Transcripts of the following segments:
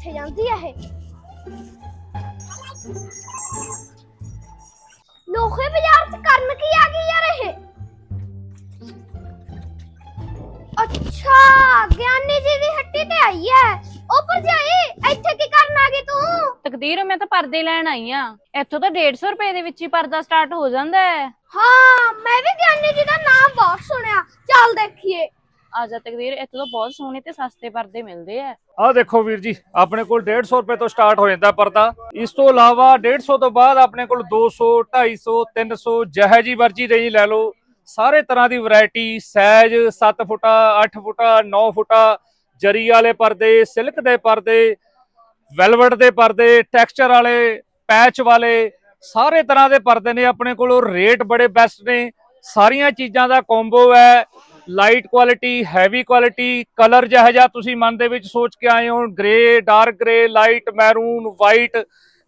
ਕਿੱਥੇ ਜਾਂਦੀ ਆ ਇਹ। ਲੋਹੇ ਬਾਜ਼ਾਰ ਚ ਕਰਨ ਕੀ ਆ ਗਈ ਯਾਰ ਇਹ? ਅੱਛਾ ਗਿਆਨੀ ਜੀ ਦੀ ਹੱਟੀ ਤੇ ਆਈ ਹੈ ਉਹ ਭਰਜਾਈ ਇੱਥੇ ਕੀ ਕਰਨ ਆ ਗਈ ਤੂੰ? ਤਕਦੀਰ ਮੈਂ ਤਾਂ ਪਰਦੇ ਲੈਣ ਆਈ ਆ। ਇੱਥੋਂ ਤਾਂ 150 ਰੁਪਏ ਦੇ ਵਿੱਚ ਹੀ ਪਰਦਾ ਸਟਾਰਟ ਹੋ ਜਾਂਦਾ ਹੈ ਹਾਂ ਮੈਂ ਵੀ ਗਿਆਨੀ ਜੀ ਦਾ ਨਾਮ ਬਹੁਤ ਸੁਣਿਆ ਚੱਲ ਦੇਖੀਏ ਆ ਤਕਦੀਰ, ਇੱਥੋਂ ਤਾਂ ਬਹੁਤ ਸੋਹਣੇ ਤੇ ਸਸਤੇ ਪਰਦੇ ਮਿਲਦੇ ਆ। ਆਹ ਦੇਖੋ ਵੀਰ ਜੀ, ਆਪਣੇ ਕੋਲ 150 ਰੁਪਏ ਤੋਂ ਸਟਾਰਟ ਹੋ ਜਾਂਦਾ ਪਰਦਾ। ਇਸ ਤੋਂ ਇਲਾਵਾ 150 ਤੋਂ ਬਾਅਦ ਆਪਣੇ ਕੋਲ 200 250 300 ਜਿਹੇ ਜੀ ਮਰਜ਼ੀ ਰੇਂਜ ਲੈ ਲਓ। ਸਾਰੇ ਤਰ੍ਹਾਂ ਦੀ ਵੈਰਾਈਟੀ, ਸਾਈਜ਼ 7 ਫੁੱਟਾ 8 ਫੁੱਟਾ 9 ਫੁੱਟਾ, ਜਰੀ ਵਾਲੇ ਪਰਦੇ, ਸਿਲਕ ਦੇ ਪਰਦੇ, ਵੈਲਵਟ ਦੇ ਪਰਦੇ, ਟੈਕਸਚਰ ਵਾਲੇ, ਪੈਚ ਵਾਲੇ, ਸਾਰੇ ਤਰ੍ਹਾਂ ਦੇ ਪਰਦੇ ਨੇ ਆਪਣੇ ਕੋਲ। ਰੇਟ ਬੜੇ ਬੈਸਟ ਨੇ। ਸਾਰੀਆਂ ਚੀਜ਼ਾਂ ਦਾ ਕੰਬੋ ਹੈ। Light quality heavy quality colour ਜਿਹੋ ਜਿਹਾ ਤੁਸੀਂ ਮਨ ਦੇ ਵਿੱਚ ਸੋਚ ਕੇ ਆਏ ਹੋ grey dark grey light maroon white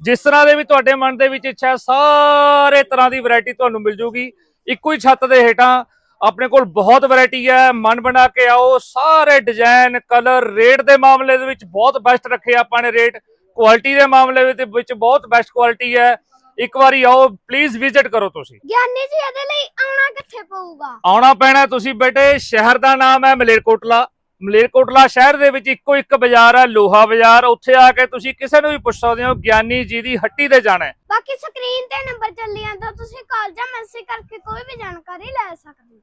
ਜਿਸ ਤਰ੍ਹਾਂ ਦੇ ਵੀ ਤੁਹਾਡੇ ਮਨ ਦੇ ਵਿੱਚ ਇੱਛਾ ਹੈ, ਸਾਰੇ ਤਰ੍ਹਾਂ ਦੀ ਵੈਰਾਈਟੀ ਤੁਹਾਨੂੰ ਮਿਲ ਜੂਗੀ। ਇੱਕੋ ਹੀ ਛੱਤ ਦੇ ਹੇਠਾਂ ਆਪਣੇ ਕੋਲ ਬਹੁਤ ਵੈਰਾਈਟੀ ਹੈ ਮਨ ਬਣਾ ਕੇ ਆਓ ਸਾਰੇ ਡਿਜ਼ਾਈਨ ਕਲਰ ਰੇਟ ਦੇ ਮਾਮਲੇ ਦੇ ਵਿੱਚ ਬਹੁਤ ਬੈਸਟ ਰੱਖੇ ਆਪਾਂ ਨੇ ਰੇਟ ਕੁਆਲਿਟੀ ਦੇ ਮਾਮਲੇ ਵਿੱਚ- ਵਿੱਚ ਬਹੁਤ ਬੈਸਟ ਕੁਆਲਿਟੀ ਹੈ। ਇੱਕ ਵਾਰੀ ਆਓ ਪਲੀਜ਼ ਵਿਜ਼ਿਟ ਕਰੋ ਤੁਸੀਂ। ਗਿਆਨੀ ਜੀ ਇਹਦੇ ਲਈ ਆਉਣਾ ਕਿੱਥੇ ਪਊਗਾ? ਆਉਣਾ ਪੈਣਾ ਤੁਸੀਂ ਬੇਟੇ ਸ਼ਹਿਰ ਦਾ ਨਾਮ ਹੈ ਮਲੇਰਕੋਟਲਾ। ਮਲੇਰਕੋਟਲਾ ਸ਼ਹਿਰ ਦੇ ਵਿੱਚ ਇੱਕੋ ਇੱਕ ਬਾਜ਼ਾਰ ਹੈ ਲੋਹਾ ਬਾਜ਼ਾਰ। ਉੱਥੇ ਆ ਕੇ ਤੁਸੀਂ ਕਿਸੇ ਨੂੰ ਵੀ ਪੁੱਛ ਸਕਦੇ ਹੋ ਗਿਆਨੀ ਜੀ ਦੀ ਹੱਟੀ ਤੇ ਜਾਣਾ ਹੈ। ਬਾਕੀ ਸਕਰੀਨ ਤੇ ਨੰਬਰ ਚੱਲੀ ਜਾਂਦਾ ਤੁਸੀਂ ਕਾਲ ਜਾਂ ਮੈਸੇਜ ਕਰਕੇ ਕੋਈ ਵੀ ਜਾਣਕਾਰੀ ਲੈ ਸਕਦੇ ਹੋ।